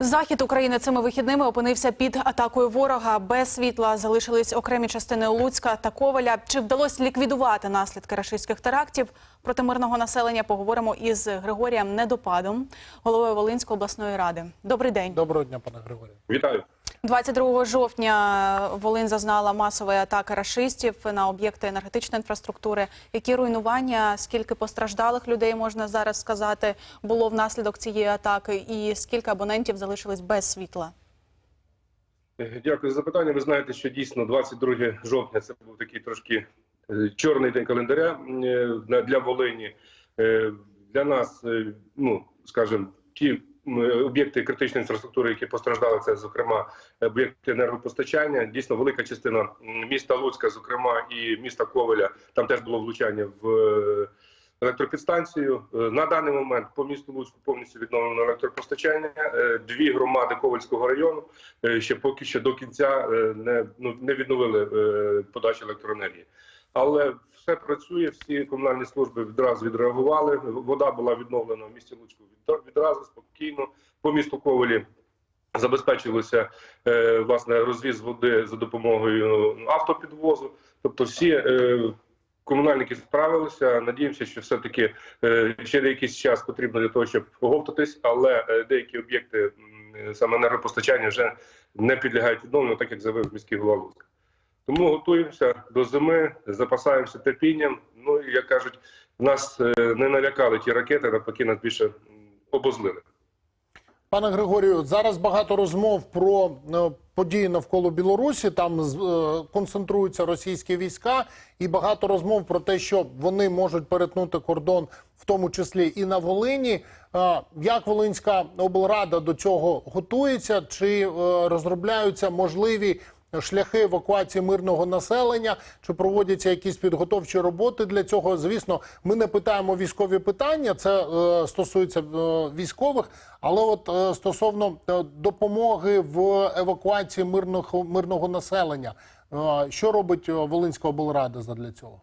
Захід України цими вихідними опинився під атакою ворога. Без світла залишились окремі частини Луцька та Коваля. Чи вдалося ліквідувати наслідки рашистських терактів проти мирного населення? Поговоримо із Григорієм Недопадом, головою Волинської обласної ради. Добрий день. Доброго дня, пане Григорію. Вітаю. 22 жовтня Волинь зазнала масової атаки рашистів на об'єкти енергетичної інфраструктури. Які руйнування, скільки постраждалих людей можна зараз сказати, було внаслідок цієї атаки, і скільки абонентів залишились без світла? Дякую за запитання. Ви знаєте, що дійсно 22 жовтня це був такий трошки е, чорний день календаря е, для- Волині. Е, Для нас, ну скажімо, ті об'єкти критичної інфраструктури, які постраждали, це зокрема об'єкти енергопостачання. Дійсно, велика частина міста Луцька, зокрема і міста Ковеля, там теж було влучання в. е, Електропідстанцію Е, на даний момент по місту Луцьку повністю відновлено електропостачання. Е, Дві громади Ковальського району ще поки що до кінця не ну не відновили подачу електроенергії. Але все працює. Всі комунальні служби відразу відреагували. Вода була відновлена в місті Луцьку відразу спокійно. По місту Ковалі забезпечилося е, власне розвіз води за допомогою автопідвозу. Тобто, всі е, комунальники справилися. Надіємося, що все таки е, ще якийсь час потрібно для того, щоб оговтатись, але деякі об'єкти саме енергопостачання вже не підлягають відновленню, так як заявив міський голова Луцька. Тому готуємося до зими, запасаємося терпінням. Ну і як кажуть, нас е, не налякали ті ракети, навпаки, нас більше обозлили. Пане Григорію, зараз багато розмов про е, події навколо Білорусі. Там е, концентруються російські війська, і багато розмов про те, що вони можуть перетнути кордон, в тому числі і на Волині. Як Волинська облрада до цього готується? Чи розробляються можливі шляхи евакуації мирного населення, чи проводяться якісь підготовчі роботи для цього. Звісно, ми не питаємо військові питання, це е, стосується е, військових, але от е, стосовно допомоги в евакуації мирного мирного населення, що робить Волинська облрада задля цього?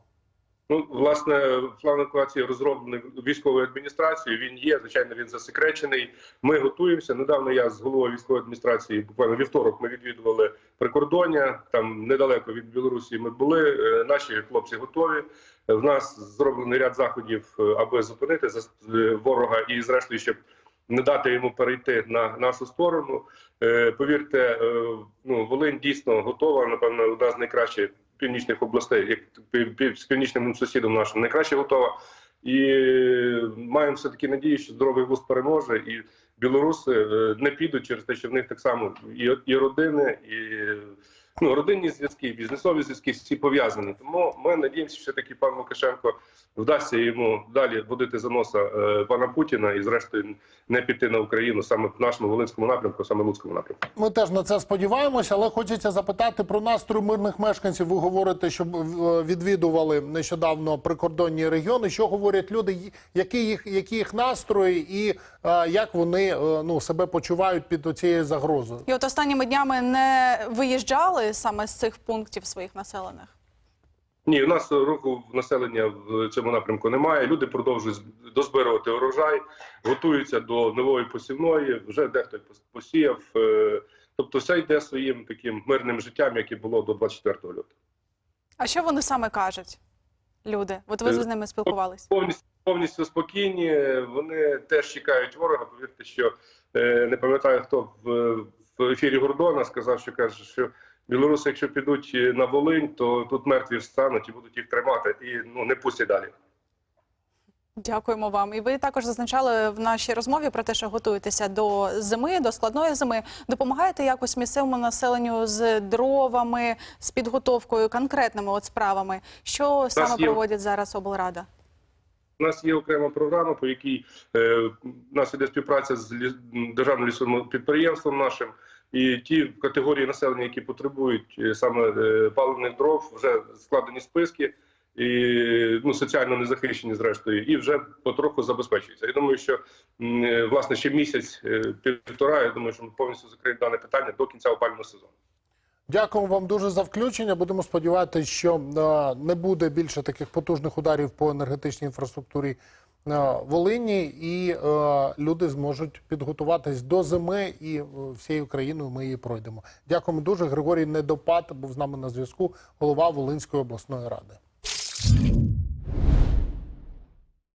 Ну, власне, план евакуації розроблений військовою адміністрацією. Він є, звичайно, він засекречений. Ми готуємося. Недавно я з головою військової адміністрації, буквально вівторок, ми відвідували прикордоння. Там недалеко від Білорусі ми були. Е, Наші хлопці готові. Е, В нас зроблений ряд заходів, е, аби зупинити ворога і, зрештою, щоб не дати йому перейти на нашу сторону. Повірте, ну Волинь дійсно готова. Напевно, одна з найкращих північних областей, як з північним сусідом нашим, найкраще готова. І маємо все таки надію, що здоровий вуз переможе, і білоруси е, не підуть через те, що в них так само і, і родини, і ну, родинні зв'язки, бізнесові зв'язки всі пов'язані. Тому ми надіємося, що таки пан Лукашенко вдасться йому далі водити за носа е, пана Путіна і, зрештою, не піти на Україну саме в нашому волинському напрямку, саме Луцькому напрямку. Ми теж на це сподіваємося, але хочеться запитати про настрої мирних мешканців. Ви говорите, що е, відвідували нещодавно прикордонні регіони. Що говорять люди, які їх, які їх настрої, і е, як вони е, ну себе почувають під цією загрозою? І от останніми днями не виїжджали саме з цих пунктів своїх населених. Ні, у нас руху населення в цьому напрямку немає. Люди продовжують дозбирувати урожай, готуються до нової посівної. Вже дехто посіяв. е, Тобто, все йде своїм таким мирним життям, як і було до 24 лютого. А що вони саме кажуть, люди? От ви з ними спілкувались? Повністю повністю спокійні. Вони теж чекають ворога. Повірте, що е, не пам'ятаю, хто в ефірі Гордона сказав, що каже, що білоруси, якщо підуть на Волинь, то тут мертві встануть і будуть їх тримати і ну не пустять далі. Дякуємо вам. І ви також зазначали в нашій розмові про те, що готуєтеся до зими, до складної зими. Допомагаєте якось місцевому населенню з дровами, з підготовкою, конкретними от справами. Що саме є- проводять зараз облрада? У нас є окрема програма, по якій е, у нас іде співпраця з ліс, державним лісовим підприємством нашим. І ті категорії населення, які потребують е, саме е, паливних дров, вже складені списки, і ну соціально незахищені, зрештою, і вже потроху забезпечуються. Я думаю, що е, власне ще місяць півтора. Я думаю, що ми повністю закриємо дане питання до кінця опального сезону. Дякуємо вам дуже за включення. Будемо сподіватися, що е, не буде більше таких потужних ударів по енергетичній інфраструктурі е, Волині, і е, люди зможуть підготуватись до зими, і всією країною ми її пройдемо. Дякуємо дуже. Григорій Недопад був з нами на зв'язку, голова Волинської обласної ради.